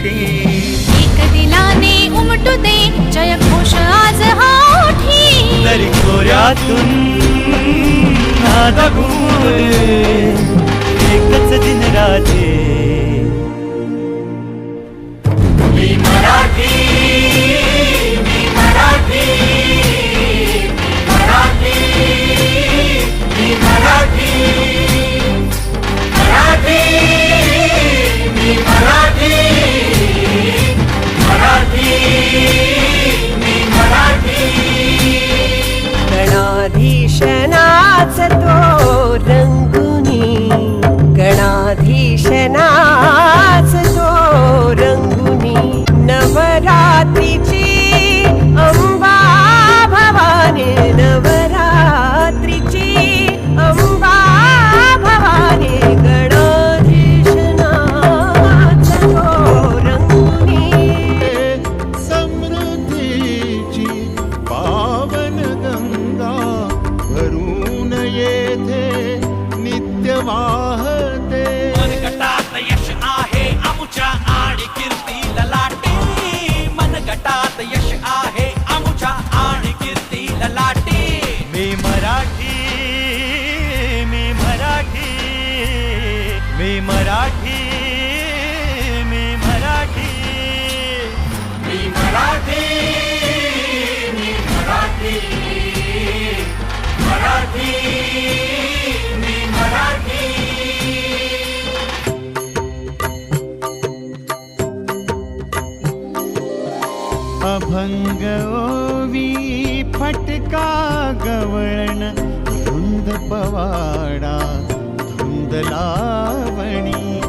मोठी एक दिलाने उमटू दे जय घोष आज हा ओठी तरी खोऱ्यातून नाद घुमू दे. एकच दिन राजे. गणाधीशनाच तो वाहते। मनगटात यश आहे अमुच्या आणि कीर्ती ललाटे मनगटात यश आहे अमुच्या आणि कीर्ती ललाटे मी मराठी मी मराठी मी मराठी मी मराठी. मी मराठी मी मराठी मराठी. गी फटका गवण धुन्द पवाडा धुन्द लावणी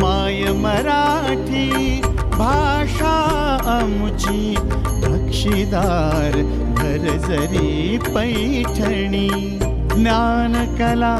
माय मराठी भाषा अमुची भक्षिदार भरजरी पैठणी ज्ञानकला